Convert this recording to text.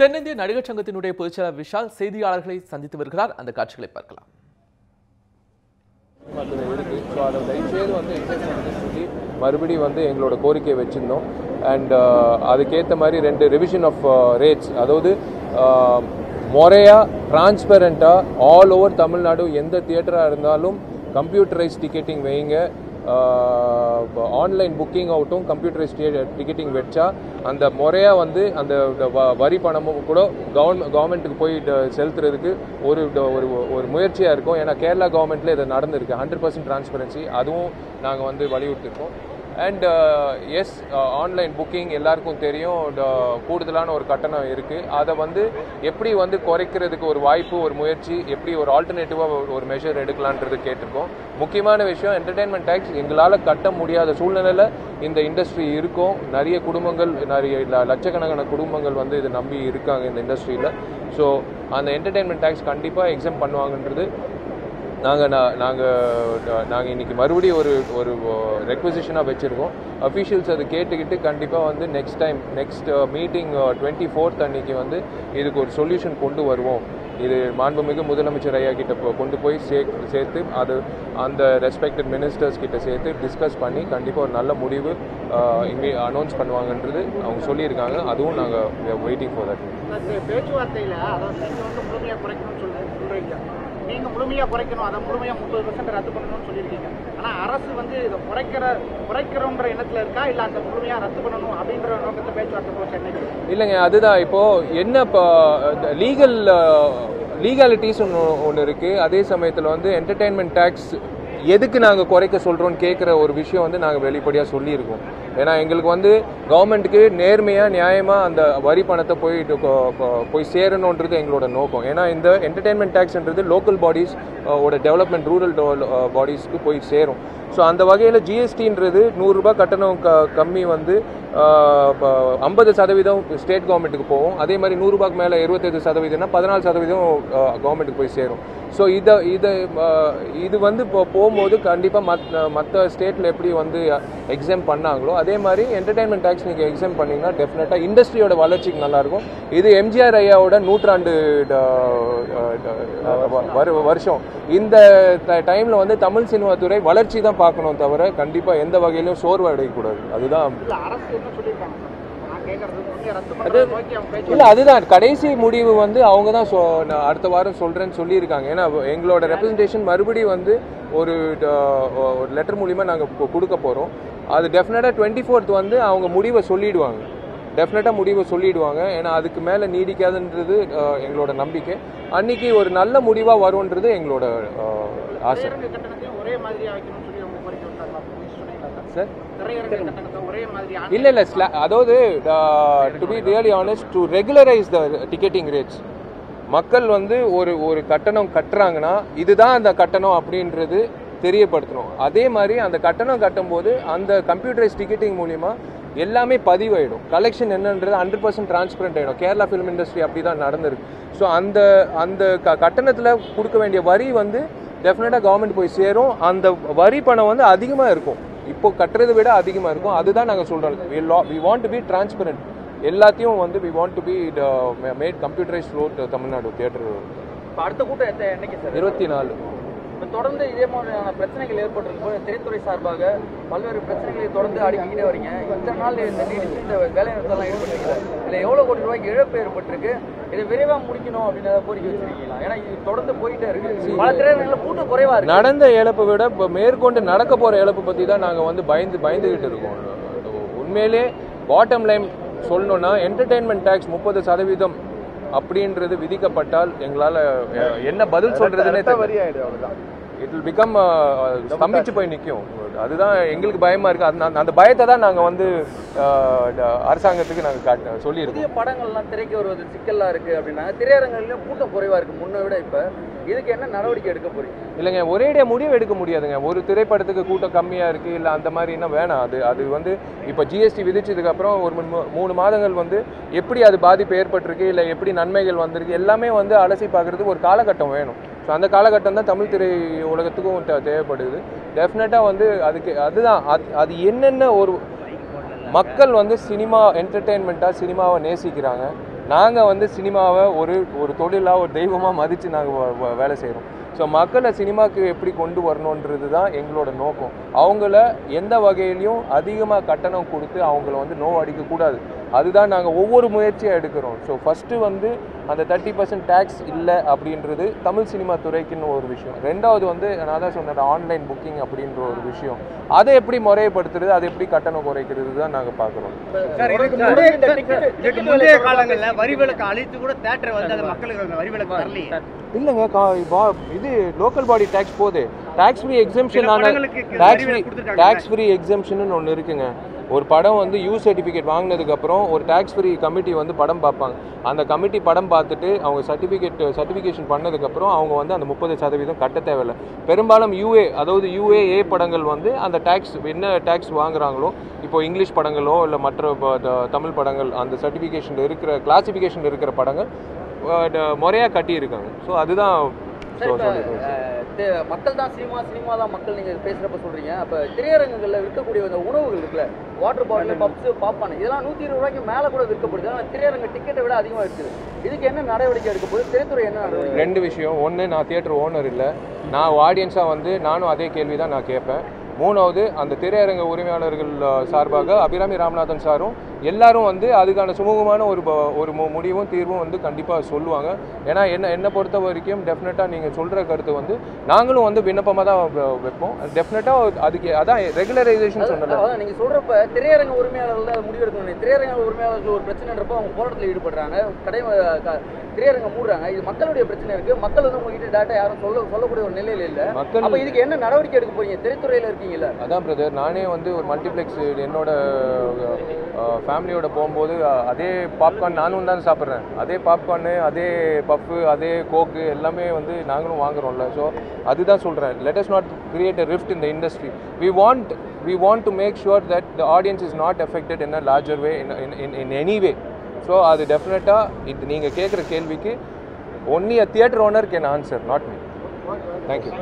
தென்னிந்திய நடிகர் சங்கத்தினுடைய பொதுச்செயலாளர் விஷால் செய்தியாளர்களை சந்தித்து வருகிறார். அந்த காட்சிகளை பார்க்கலாம். ஸோ அதை வந்து மறுபடியும் வந்து எங்களோட கோரிக்கையை வச்சுருந்தோம். அண்ட் uh, அதுக்கேற்ற மாதிரி ரெண்டு ரிவிஷன் ஆஃப் ரேட்ஸ் அதாவது முறையாக முறையா ஆல் ஓவர் தமிழ்நாடு எந்த தியேட்டராக இருந்தாலும் கம்ப்யூட்டரைஸ் டிக்கெட்டிங் வைங்க. ஆன்லைன் புக்கிங் ஆகட்டும் கம்ப்யூட்டரைஸ் டிக்கெட்டிங் வச்சா அந்த முறையாக வந்து அந்த வ- வரி பணமும் கூட கவர்மெண்ட் கவர்மெண்ட்டுக்கு போய் செலுத்துறதுக்கு ஒரு ட- ஒரு ஒரு முயற்சியாக இருக்கும். ஏன்னா கேரளா கவர்மெண்ட்டில் இது நடந்திருக்கு. ஹண்ட்ரட் பர்சன்ட் டிரான்ஸ்பரன்சி அதுவும் நாங்கள் வந்து வலியுறுத்திருக்கோம். அண்ட் எஸ் ஆன்லைன் புக்கிங் எல்லாருக்கும் தெரியும். கூடுதலான ஒரு கட்டணம் இருக்குது அதை வந்து எப்படி வந்து குறைக்கிறதுக்கு ஒரு வாய்ப்பு ஒரு முயற்சி எப்படி ஒரு ஆல்டர்னேட்டிவாக ஒரு மெஷர் எடுக்கலான்றது கேட்டிருக்கோம். முக்கியமான விஷயம் என்டர்டெயின்மெண்ட் டேக்ஸ் எங்களால் கட்ட முடியாத சூழ்நிலையில் இந்த இண்டஸ்ட்ரி இருக்கும். நிறைய குடும்பங்கள் நிறைய லட்சக்கணக்கான குடும்பங்கள் வந்து இதை நம்பி இருக்காங்க இந்த இண்டஸ்ட்ரியில் ஸோ அந்த என்டர்டெயின்மெண்ட் டேக்ஸ் கண்டிப்பாக எக்ஸாம் பண்ணுவாங்கன்றது நாங்கள் நாங்கள் நாங்கள் இன்னைக்கு மறுபடியும் ஒரு ஒரு ரெக்வசிஷனாக வச்சுருக்கோம். அஃபிஷியல்ஸ் அதை கேட்டுக்கிட்டு கண்டிப்பாக வந்து next time next meeting twenty fourth அன்னைக்கு வந்து இதுக்கு ஒரு சொல்யூஷன் கொண்டு வருவோம். இது மாண்புமிகு முதலமைச்சர் ஐயா கிட்ட கொண்டு போய் சே சேர்த்து அது அந்த ரெஸ்பெக்டட் மினிஸ்டர்ஸ் கிட்ட சேர்த்து டிஸ்கஸ் பண்ணி கண்டிப்பாக ஒரு நல்ல முடிவு uh, இங்கே அனௌன்ஸ் பண்ணுவாங்கன்றது அவங்க சொல்லியிருக்காங்க. அதுவும் நாங்கள் வெயிட்டிங் ஃபார் தட் பேச்சுவார்த்தையில் நீங்க முழுமையா முழுமையா குறைக்கணும் அதை முழுமையா முப்பது பர்சன்ட் ரத்து பண்ணணும்னு சொல்லியிருக்கீங்க. ஆனா அரசு வந்து இதை குறைக்கிற குறைக்கிறோன்ற எண்ணத்துல இருக்கா? இல்ல அந்த முழுமையா ரத்து பண்ணணும் அப்படின்ற நோக்கத்தை பேச்சுவார்த்தை போச்சு சென்னைக்கு இல்லைங்க அதுதான். இப்போ என்ன இப்போ லீகல் லீகாலிட்டிஸ் ஒன்று ஒன்று இருக்குது அதே சமயத்தில் வந்து என்டர்டெயின்மெண்ட் டேக்ஸ் எதுக்கு நாங்கள் குறைக்க சொல்கிறோன்னு கேட்குற ஒரு விஷயம் வந்து நாங்கள் வெளிப்படையாக சொல்லியிருக்கோம். ஏன்னா எங்களுக்கு வந்து கவர்மெண்ட்டுக்கு நேர்மையாக நியாயமாக அந்த வரி பணத்தை போயிட்டு போய் சேரணுன்றது எங்களோட நோக்கம். ஏன்னா இந்த என்டர்டெயின்மெண்ட் டேக்ஸ்ன்றது லோக்கல் பாடிஸ் ஓட டெவலப்மெண்ட் ரூரல் பாடிஸ்க்கு போய் சேரும். ஸோ அந்த வகையில் ஜிஎஸ்டின்றது நூறுரூபா கட்டணம் க கம்மி வந்து ஐம்பது சதவீதம் ஸ்டேட் கவர்மெண்ட்டுக்கு போகும். அதே மாதிரி நூறுரூபாக்கு மேலே இருபத்தெட்டு சதவீதம்னா பதினாலு சதவீதம் கவர்மெண்ட்டுக்கு போய் சேரும். ஸோ இதை இதை இது வந்து இப்போ போகும்போது கண்டிப்பாக மத் மற்ற ஸ்டேட்டில் எப்படி வந்து எக்ஸாம் பண்ணாங்களோ அதே மாதிரி என்டர்டைன்மெண்ட் டேக்ஸ் நீங்கள் எக்ஸாம் பண்ணிங்கன்னா டெஃபினட்டாக இண்டஸ்ட்ரியோட வளர்ச்சிக்கு நல்லாயிருக்கும். இது எம்ஜிஆர் ஐயாவோட நூற்றாண்டு வரு- வருஷம். இந்த டைமில் வந்து தமிழ் சினிமா துறை வளர்ச்சி தான் பார்க்கணும் தவிர கண்டிப்பாக எந்த வகையிலும் சோர்வு அடையக்கூடாது. அதுதான் இல்ல அதுதான். கடைசி முடிவு வந்து அவங்க தான் அடுத்த வாரம் சொல்றேன்னு சொல்லியிருக்காங்க. ஏன்னா எங்களோட ரெப்ரசன்டேஷன் மறுபடியும் வந்து ஒரு ஒரு லெட்டர் மூலியமா நாங்க கொடுக்க போறோம். அது டெஃபினட்டா டுவெண்ட்டி ஃபோர்த் வந்து அவங்க முடிவை சொல்லிடுவாங்க. டெஃபினட்டாக முடிவை சொல்லிடுவாங்க. ஏன்னா அதுக்கு மேலே நீடிக்காதுன்றது எங்களோட நம்பிக்கை. அன்னைக்கு ஒரு நல்ல முடிவாக வரும்ன்றது எங்களோட ஆசை திரையரங்கு கட்டணத்தையும் ஒரே மாதிரியா வைக்கணும்னு சொல்லி அவங்க கோரிக்கை வச்சாங்களா சொன்னீங்களா சார் இல்ல இல்ல ஸ்ல- அதாவது to be really honest to regularise the ticketing rates மக்கள் வந்து ஒரு ஒரு கட்டணம் கட்டுறாங்கன்னா இதுதான் அந்த கட்டணம் அப்படின்றது தெரியப்படுத்தணும். அதே மாதிரி அந்த கட்டணம் கட்டும்போது அந்த கம்ப்யூட்டரைஸ் டிக்கெட்டிங் மூலியமா எல்லாமே பதிவாயிடும். கலெக்ஷன் என்னன்றது ஹண்ட்ரட் பர்சன்ட் டிரான்ஸ்பரண்ட் ஆகிடும் கேரளா ஃபிலிம் இண்டஸ்ட்ரி அப்படி தான் நடந்திருக்கு. ஸோ அந்த அந்த க கட்டணத்தில் கொடுக்க வேண்டிய வரி வந்து டெஃபினட்டாக கவர்மெண்ட் போய் சேரும். அந்த வரி பணம் வந்து அதிகமாக இருக்கும். இப்போ கட்டுறதை விட அதிகமாக இருக்கும். அதுதான் நாங்கள் சொல்கிறோம் we want to be transparent எல்லாத்தையும் வந்து we want to be made computerise road Tamil Nadu theatre அடுத்த கூட்டம் இருபத்தி நாலு. இப்ப தொடர்ந்து இதே மாதிரியான பிரச்சனைகள் ஏற்பட்டிருக்கும் போது திரைத்துறை சார்பாக பல்வேறு பிரச்சனைகளை தொடர்ந்து அடுக்கிக்கிட்டே வரீங்க. இத்தனை நாள் இந்த நீடிச்சு இந்த வேலை நிறுத்தம்லாம் ஈடுபட்டிருக்கீங்க இதுல எவ்வளவு கோடி ரூபாய்க்கு இழப்பு ஏற்பட்டிருக்கு? இதை விரைவா முடிக்கணும் அப்படின்னு கோரிக்கை வச்சிருக்கீங்களா? ஏன்னா இது தொடர்ந்து போயிட்டே இருக்கு. பல திரையரங்குல கூட்டம் குறைவா இருக்கு. நடந்த இழப்பை விட இப்போ மேற்கொண்டு நடக்க போகிற இழப்பை பற்றி தான் நாங்கள் வந்து பயந்து பயந்துகிட்டு இருக்கோம். உண்மையிலே பாட்டம் லைன் சொல்லணும்னா என்டர்டெயின்மெண்ட் டேக்ஸ் முப்பது சதவீதம் அப்படின்றது விதிக்கப்பட்டால் எங்களால் என்ன பதில் சொல்றதுன்னே தெரியல. இட் வில் பிகம் ஸ்தம்பிச்சு போய் நிற்கும் அதுதான் எங்களுக்கு பயமா இருக்கு. அந்த அந்த- பயத்தை தான் நாங்கள் வந்து ட- அரசாங்கத்துக்கு நாங்கள் காட்ட சொல்லியிருக்கோம். புதிய படங்கள்லாம் திரைக்கு வருவது சிக்கலா இருக்கு அப்படின்னா திரையரங்குலயும் கூட்டம் குறைவா இருக்கு. முன்னை விட இப்ப இதுக்கு என்ன நடவடிக்கை எடுக்க போறீங்க? இல்லைங்க ஒரேடியா முடிவு எடுக்க முடியாதுங்க. ஒரு திரைப்படத்துக்கு கூட்டம் கம்மியாக இருக்குது இல்லை அந்த மாதிரினா வேணாம். அது அது வந்து இப்போ ஜிஎஸ்டி விதிச்சதுக்கப்புறம் ஒரு மூணு மாதங்கள் வந்து எப்படி அது பாதிப்பு ஏற்பட்டிருக்கு இல்லை எப்படி நன்மைகள் வந்திருக்கு எல்லாமே வந்து அலசி பார்க்குறதுக்கு ஒரு காலகட்டம் வேணும். ஸோ அந்த காலகட்டம் தான் தமிழ் திரை உலகத்துக்கும் தேவைப்படுது. டெஃபினட்டாக வந்து அதுக்கு அதுதான். அது அது என்னென்ன ஒரு மக்கள் வந்து சினிமா என்டர்டெயின்மெண்ட்டாக சினிமாவை நேசிக்கிறாங்க நாங்கள் வந்து சினிமாவை ஒரு ஒரு தொழிலாக ஒரு தெய்வமாக மதித்து நாங்கள் வேலை செய்கிறோம் ஸோ மக்களை சினிமாவுக்கு எப்படி கொண்டு வரணுன்றது தான் எங்களோட நோக்கம். அவங்கள எந்த வகையிலையும் அதிகமாக கட்டணம் கொடுத்து அவங்கள வந்து நோவடிக்கக்கூடாது. அதுதான் நாங்கள் ஒவ்வொரு முயற்சியாக எடுக்கிறோம். ஸோ ஃபஸ்ட்டு வந்து அந்த தேர்ட்டி பர்சன்ட் டேக்ஸ் இல்லை அப்படின்றது தமிழ் சினிமா துறைக்குன்னு ஒரு விஷயம். ரெண்டாவது வந்து நான் தான் சொன்னேன் ஆன்லைன் புக்கிங் அப்படின்ற ஒரு விஷயம். அதை எப்படி முறைப்படுத்துறது அதை எப்படி கட்டணம் குறைக்கிறது தான் நாங்கள் பார்க்குறோம். முந்தைய காலங்களில் வரி விலக்கு அழித்து கூட தேட்டரை வந்து அந்த மக்களுக்கு அந்த வரி விலக்கு தரலையே. இல்லைங்க கா- பா- இது லோக்கல் பாடி டேக்ஸ் போகுது tax free exemption tax free. Tax free exemption ஒன்று இருக்குங்க. ஒரு படம் வந்து யூ சர்டிஃபிகேட் வாங்கினதுக்கப்புறம் ஒரு டேக்ஸ் ஃப்ரீ கமிட்டி வந்து படம் பார்ப்பாங்க. அந்த கமிட்டி படம் பார்த்துட்டு அவங்க சர்டிஃபிகேட் சர்டிஃபிகேஷன் பண்ணதுக்கப்புறம் அவங்க வந்து அந்த முப்பது சதவீதம் கட்ட தேவையில்லை. பெரும்பாலும் யூஏ அதாவது யூஏஏ படங்கள் வந்து அந்த டேக்ஸ் என்ன டேக்ஸ் வாங்குறாங்களோ இப்போ இங்கிலீஷ் படங்களோ இல்லை மற்ற த- தமிழ் படங்கள் அந்த சர்டிஃபிகேஷனில் இருக்கிற கிளாசிஃபிகேஷன் இருக்கிற படங்கள் முறையாக கட்டியிருக்காங்க. ஸோ அதுதான் மக்கள் தான் சினிமா சினிமா தான் மக்கள் நீங்கள் பேசுகிறப்ப சொல்கிறீங்க அப்போ திரையரங்குகளில் விற்கக்கூடிய அந்த உணவுகள் இருக்குல்ல வாட்டர் பாட்டில் பப்ஸு பாப்கார்ன் இதெல்லாம் நூற்றி இருபது ரூபாய்க்கு மேலே கூட விற்கப்படுது. ஆனால் திரையரங்கு டிக்கெட்டை விட அதிகமாக இருக்குது இதுக்கு என்ன நடவடிக்கை எடுக்க போகுது? திரைத்துறை என்ன நடவடிக்கை ரெண்டு விஷயம். ஒன்று நான் தியேட்டர் ஓனர் இல்லை. நான் ஆடியன்ஸாக வந்து நானும் அதே கேள்வி தான் நான் கேட்பேன். மூணாவது அந்த திரையரங்க உரிமையாளர்கள் சார்பாக அபிராமி ராமநாதன் சாரும் எல்லாரும் வந்து அதுக்கான சுமூகமான ஒரு ஒரு முடிவும் தீர்வும் வந்து கண்டிப்பாக சொல்லுவாங்க. ஏன்னா என்ன என்னை பொறுத்த வரைக்கும் டெஃபினட்டாக நீங்கள் சொல்கிற கருத்து வந்து நாங்களும் வந்து விண்ணப்பமாக தான் வைப்போம். டெஃபினட்டாக அதுக்கு அதான் ரெகுலரைசேஷன் சொன்னல அதான் நீங்கள் சொல்கிறப்ப திரையரங்க உரிமையாளர்கள் அதை முடிவெடுக்கணும் திரையரங்க உரிமையாளர்கள் ஒரு பிரச்சனைன்றப்போ அவங்க போராட்டத்தில் ஈடுபடுறாங்க. கடை திரையரங்க மூடுறாங்க. இது மக்களுடைய பிரச்சனை இருக்குது மக்கள் வந்து உங்ககிட்ட டேட்டா யாரும் சொல்ல சொல்லக்கூடிய ஒரு நிலையில் இல்லை. மக்கள் அப்போ இதுக்கு என்ன நடவடிக்கை எடுக்க போறீங்க? திரைத்துறையில் இருக்கீங்கல்ல. அதான் பிரதர் நானே வந்து ஒரு மல்டிப்ளெக்ஸ் என்னோட ஃபேமிலியோட போகும்போது அதே பாப்கார்ன் நானும் தான் சாப்பிட்றேன். அதே பாப்கார்னு அதே பஃப்பு அதே கோக்கு எல்லாமே வந்து நாங்களும் வாங்குறோம்ல. ஸோ அதுதான் சொல்கிறேன் let us not create a rift இந்த industry we want we want to make sure that the audience is not affected in a larger way in in any way so அது டெஃபினட்டாக இது நீங்கள் கேட்குற கேள்விக்கு only a theatre owner can answer not me thank you